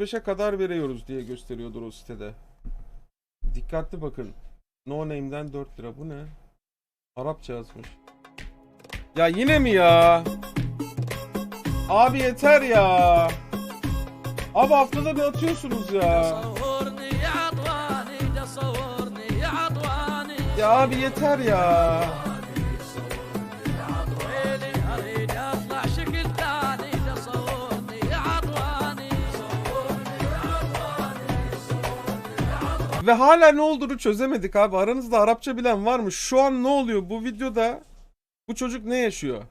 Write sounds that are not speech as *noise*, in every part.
5'e kadar veriyoruz diye gösteriyordur o sitede. Dikkatli bakın. No name'den 4 lira. Bu ne? Arapça yazmış. Ya yine mi ya? Abi yeter ya. Abi haftada bir atıyorsunuz ya. Ya abi yeter ya. Ve hala ne olduğunu çözemedik abi. Aranızda Arapça bilen var mı? Şu an ne oluyor bu videoda? Bu çocuk ne yaşıyor?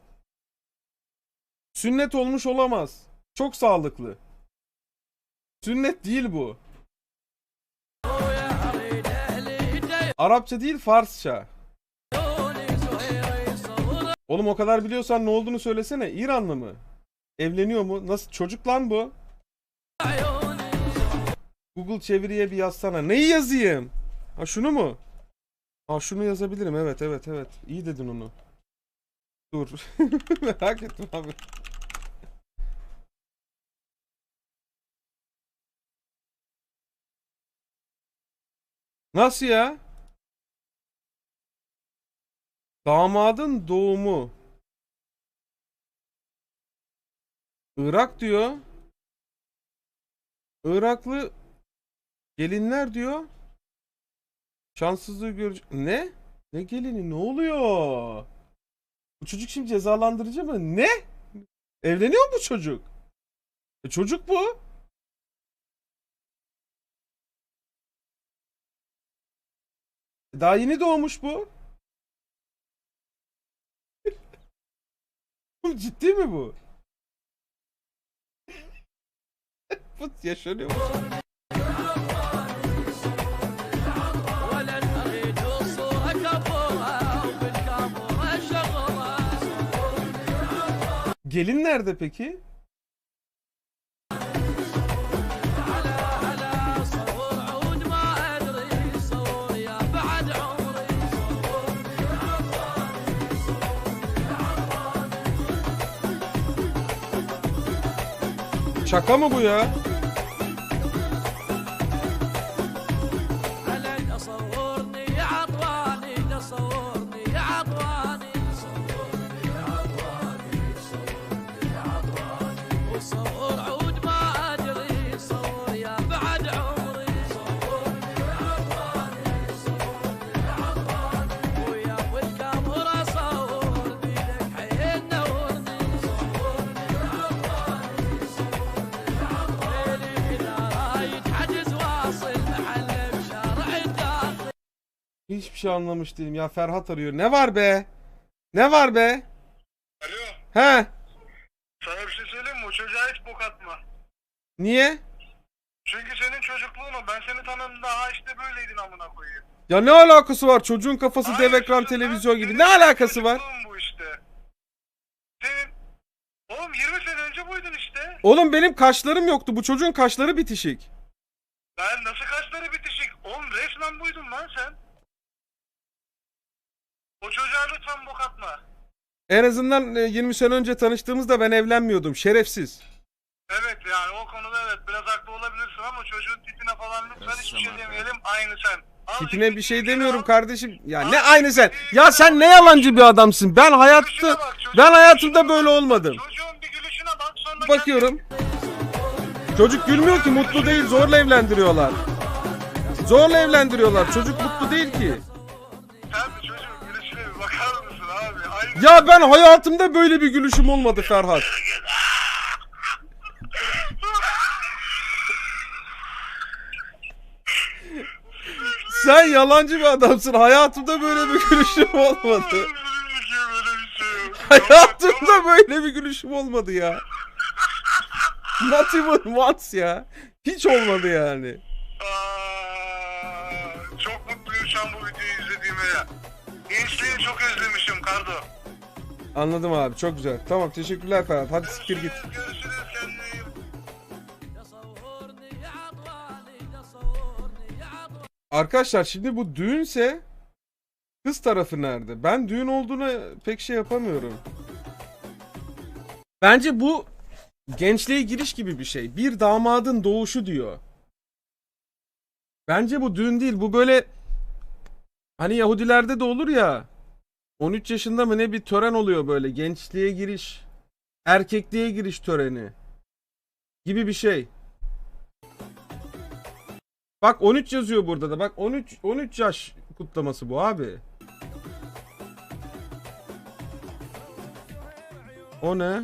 Sünnet olmuş olamaz. Çok sağlıklı. Sünnet değil bu. Arapça değil Farsça. Oğlum o kadar biliyorsan ne olduğunu söylesene. İranlı mı? Evleniyor mu? Nasıl? Çocuk lan bu. Google çeviriye bir yazsana. Neyi yazayım? Ha şunu mu? Ha şunu yazabilirim. Evet evet evet. İyi dedin onu. Dur. *laughs* Merak ettim abi. Nasıl ya? Damadın doğumu. Irak diyor. Iraklı gelinler diyor. Şanssızlığı görecek. Ne? Ne gelini? Ne oluyor? Bu çocuk şimdi cezalandırıcı mı? Ne? Evleniyor mu bu çocuk? E çocuk bu. Daha yeni doğmuş bu. *laughs* Ciddi mi bu? *laughs* bu yaşanıyor mu? Gelin nerede peki? Şaka mı bu ya? Hiçbir şey anlamış değilim ya. Ferhat arıyor. Ne var be? Ne var be? Alo, He? sana bir şey söyleyeyim mi? O çocuğa hiç bok atma. Niye? Çünkü senin çocukluğun o. Ben seni tanıdım daha işte böyleydin amına koyayım. Ya ne alakası var? Çocuğun kafası Hayır, dev ekran televizyon gibi. Ne alakası var? bu işte. Senin... Oğlum 20 sene önce buydun işte. Oğlum benim kaşlarım yoktu. Bu çocuğun kaşları bitişik. Ben nasıl kaşları bitişik? Oğlum resmen buydun lan sen. O çocuğa lütfen bok atma. En azından e, 20 sene önce tanıştığımızda ben evlenmiyordum. Şerefsiz. Evet yani o konuda evet biraz haklı olabilirsin ama çocuğun tipine falan lütfen hiçbir şey demeyelim. Aynı sen. Azıcık Tipine bir şey demiyorum kardeşim. Ya ne aynı sen. Ya sen ne yalancı bir adamsın. Ben hayatta ben hayatımda böyle olmadım. Çocuğun bir gülüşüne bak sonra Bakıyorum. Çocuk gülmüyor ki mutlu değil zorla evlendiriyorlar. Zorla evlendiriyorlar. Çocuk mutlu değil ki. Ya ben hayatımda böyle bir gülüşüm olmadı Ferhat. Sen yalancı bir adamsın. Hayatımda böyle bir gülüşüm olmadı. Hayatımda böyle bir gülüşüm olmadı ya. Not even once ya. Hiç olmadı yani. Aa, çok mutluyum şu an bu videoyu izlediğime ya. Gençliği çok özlemişim Kardo. Anladım abi çok güzel. Tamam teşekkürler Ferhat. Hadi siktir git. Arkadaşlar şimdi bu düğünse kız tarafı nerede? Ben düğün olduğuna pek şey yapamıyorum. Bence bu gençliğe giriş gibi bir şey. Bir damadın doğuşu diyor. Bence bu düğün değil. Bu böyle hani Yahudilerde de olur ya. 13 yaşında mı ne bir tören oluyor böyle. Gençliğe giriş. Erkekliğe giriş töreni. Gibi bir şey. Bak 13 yazıyor burada da. Bak 13 13 yaş kutlaması bu abi. O ne?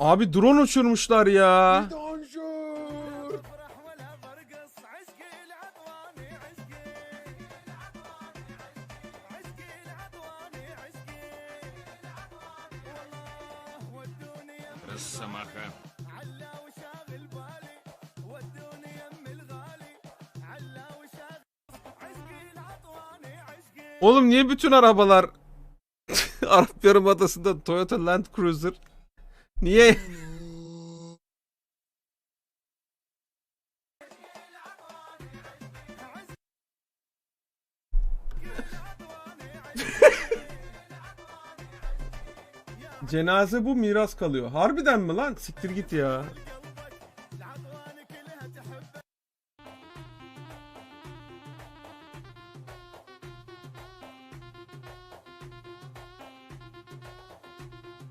Abi drone uçurmuşlar ya. السماخة Oğlum niye bütün arabalar *laughs* Arap Yarımadası'nda Toyota Land Cruiser? Niye? Cenaze bu miras kalıyor. Harbiden mi lan? Siktir git ya.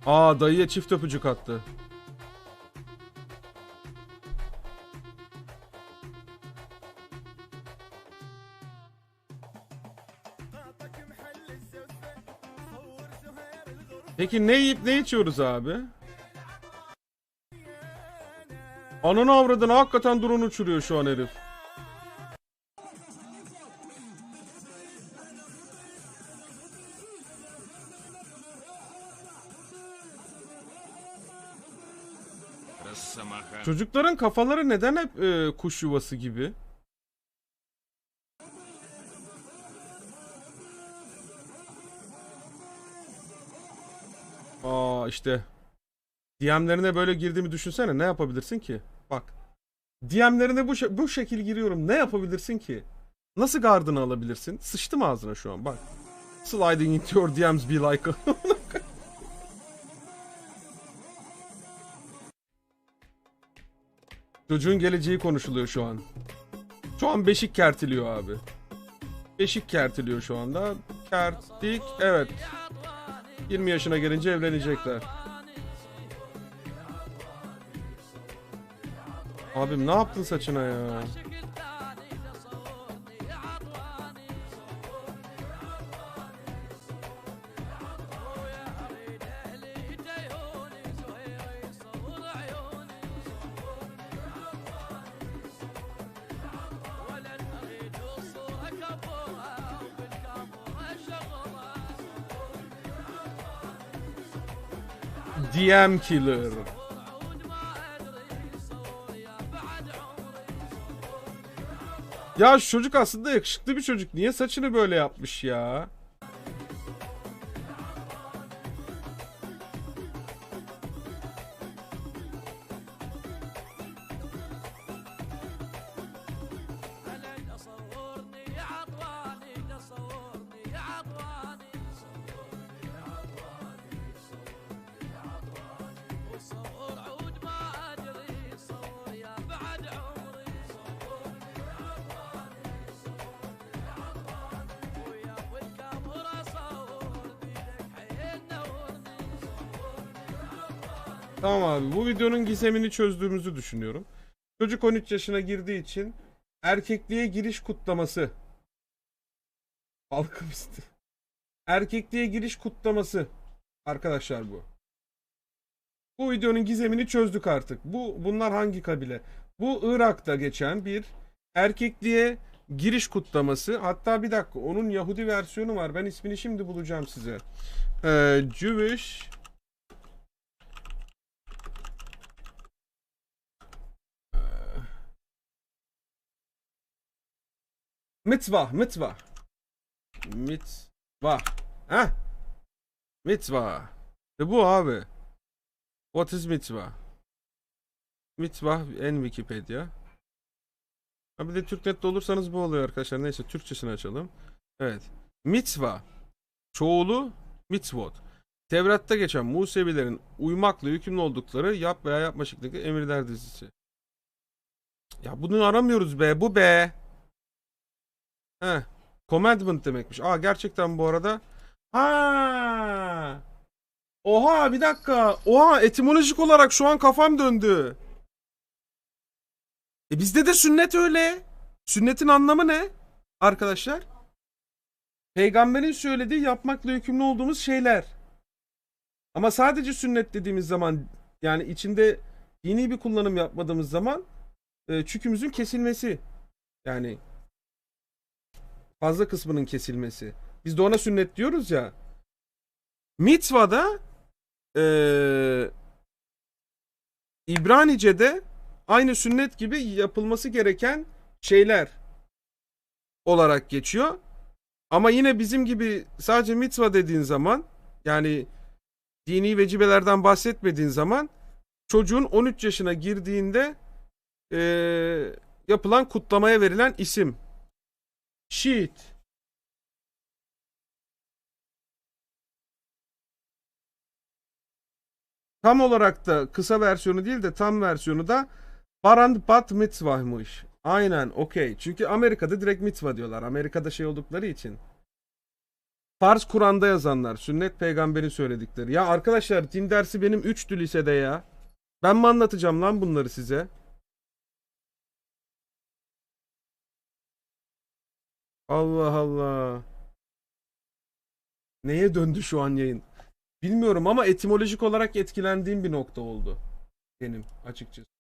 Aa dayıya çift öpücük attı. Peki ne yiyip ne içiyoruz abi? Ananı avradını hakikaten drone uçuruyor şu an herif. Çocukların kafaları neden hep e, kuş yuvası gibi? Aa işte. DM'lerine böyle girdiğimi düşünsene ne yapabilirsin ki? Bak. DM'lerine bu, bu şekil giriyorum. Ne yapabilirsin ki? Nasıl gardını alabilirsin? Sıçtım ağzına şu an bak. Sliding into your DMs be like *laughs* Çocuğun geleceği konuşuluyor şu an. Şu an beşik kertiliyor abi. Beşik kertiliyor şu anda. Kertik. Evet. 20 yaşına gelince evlenecekler. Abim ne yaptın saçına ya? DM killer. Ya çocuk aslında yakışıklı bir çocuk. Niye saçını böyle yapmış ya? Tamam abi bu videonun gizemini çözdüğümüzü düşünüyorum. Çocuk 13 yaşına girdiği için erkekliğe giriş kutlaması. Alkemisti. Erkekliğe giriş kutlaması. Arkadaşlar bu. Bu videonun gizemini çözdük artık. Bu bunlar hangi kabile? Bu Irak'ta geçen bir erkekliğe giriş kutlaması. Hatta bir dakika onun Yahudi versiyonu var. Ben ismini şimdi bulacağım size. Ee, Jewish Mitzvah, mitzvah. Mitzvah. Ha? Mitzvah. Ve bu abi. What is mitzvah? Mitzvah en Wikipedia. Ha bir de Türknet'te olursanız bu oluyor arkadaşlar. Neyse Türkçesini açalım. Evet. Mitzvah. Çoğulu mitzvot. Tevrat'ta geçen Musevilerin uymakla yükümlü oldukları yap veya yapma şeklindeki emirler dizisi. Ya bunu aramıyoruz be. Bu be. Heh. Commandment demekmiş. Aa gerçekten bu arada. Ha. Oha bir dakika. Oha etimolojik olarak şu an kafam döndü. E bizde de sünnet öyle. Sünnetin anlamı ne? Arkadaşlar. Peygamberin söylediği yapmakla yükümlü olduğumuz şeyler. Ama sadece sünnet dediğimiz zaman yani içinde dini bir kullanım yapmadığımız zaman e, çükümüzün kesilmesi. Yani fazla kısmının kesilmesi. Biz de ona sünnet diyoruz ya. Mitzva'da eee İbranice'de aynı sünnet gibi yapılması gereken şeyler olarak geçiyor. Ama yine bizim gibi sadece mitzva dediğin zaman yani dini vecibelerden bahsetmediğin zaman çocuğun 13 yaşına girdiğinde eee, yapılan kutlamaya verilen isim. Şiit. Tam olarak da kısa versiyonu değil de tam versiyonu da Barand Bat Mitzvah'mış. Aynen okey. Çünkü Amerika'da direkt mitzvah diyorlar. Amerika'da şey oldukları için. Farz Kur'an'da yazanlar. Sünnet peygamberin söyledikleri. Ya arkadaşlar din dersi benim 3'tü lisede ya. Ben mi anlatacağım lan bunları size? Allah Allah. Neye döndü şu an yayın? Bilmiyorum ama etimolojik olarak etkilendiğim bir nokta oldu. Benim açıkçası.